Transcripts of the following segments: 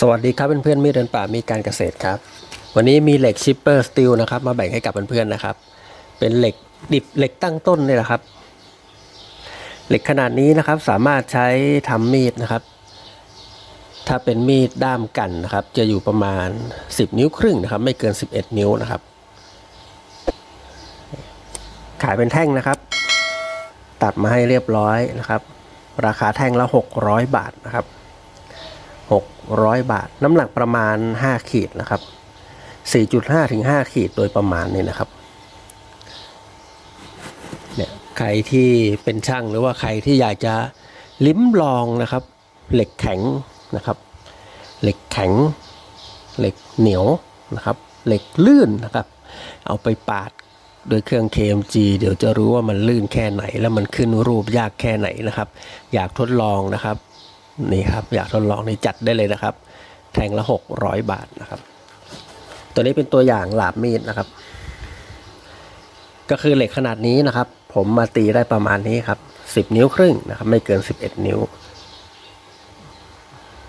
สวัสดีครับเพื่อนๆมีเดินป่ามีการเกษตรครับ วันนี้มีเหล็กชิปเปอร์สตีลนะครับ มาแบ่งให้กับเพื่อนๆนะครับ เป็นเหล็กดิบเหล็กตั้งต้นนี่แหละครับ เหล็กขนาดนี้นะครับสามารถใช้ทำมีดนะครับ ถ้าเป็นมีดด้ามกันนะครับ จะอยู่ประมาณ 10 นิ้วครึ่งนะครับ ไม่เกิน 11 นิ้วนะครับ ขายเป็นแท่งนะครับ ตัดมาให้เรียบร้อยนะครับ ราคาแท่งละ 600 บาทนะครับ 600 บาท น้ำหนักประมาณ 5 ขีดนะครับ 4.5 ถึง 5 ขีดโดยประมาณนี้นะครับเนี่ยใครที่เป็นช่างหรือว่าใครที่อยากจะลิ้มลองนะครับ เหล็กแข็งนะครับ เหล็กแข็ง เหล็กเหนียวนะครับ เหล็กลื่นนะครับ เอาไปปาดโดยเครื่อง KMG เดี๋ยวจะรู้ว่ามันลื่นแค่ไหน แล้วมันขึ้นรูปยากแค่ไหนนะครับ อยากทดลองนะครับ นี่ครับอยากทดลองนี่จัดได้เลยนะครับ แทงละ600บาทนะครับ ตัวนี้เป็นตัวอย่างหลาบมีดนะครับ ก็คือเหล็กขนาดนี้นะครับ ผมมาตีได้ประมาณนี้ครับ10นิ้วครึ่งนะครับ ไม่เกิน11นิ้ว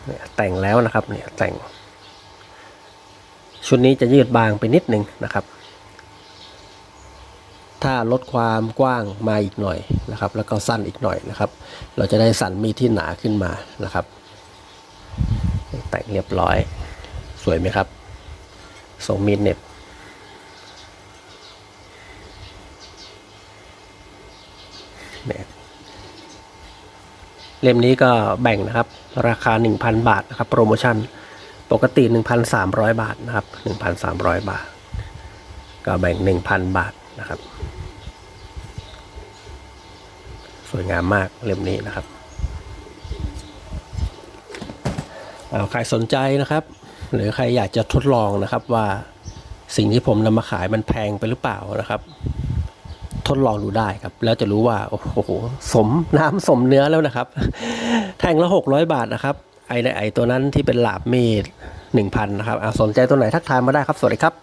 เนี่ยแต่งแล้วนะครับเนี่ยแต่ง ชุดนี้จะยืดบางไปนิดนึงนะครับ ถ้าลดความกว้างมาอีกหน่อยนะครับ แล้วก็สั้นอีกหน่อยนะครับ เราจะได้สันมีดที่หนาขึ้นมานะครับ แต่งเรียบร้อยสวยไหมครับทรงมีดเน็บเนบเล่มนี้ก็แบ่งนะครับ ราคา 1,000 บาทนะครับ โปรโมชั่นปกติ 1,300 บาทนะครับ 1,300 บาท ก็แบ่ง 1,000 บาทนะครับ สวยงามมากเล่มนี้นะครับเอาใครสนใจนะครับ หรือใครอยากจะทดลองนะครับว่าสิ่งที่ผมนำมาขายมันแพงไปหรือเปล่านะครับ ทดลองดูได้ครับ แล้วจะรู้ว่าโอ้โหสมน้ำสมเนื้อแล้วนะครับ แท่งละ 600 บาทนะครับไอในไอตัวนั้นที่เป็นหลาบมีด1,000นะครับอ่าสนใจตัวไหนทักทายมาได้ครับ สวัสดีครับ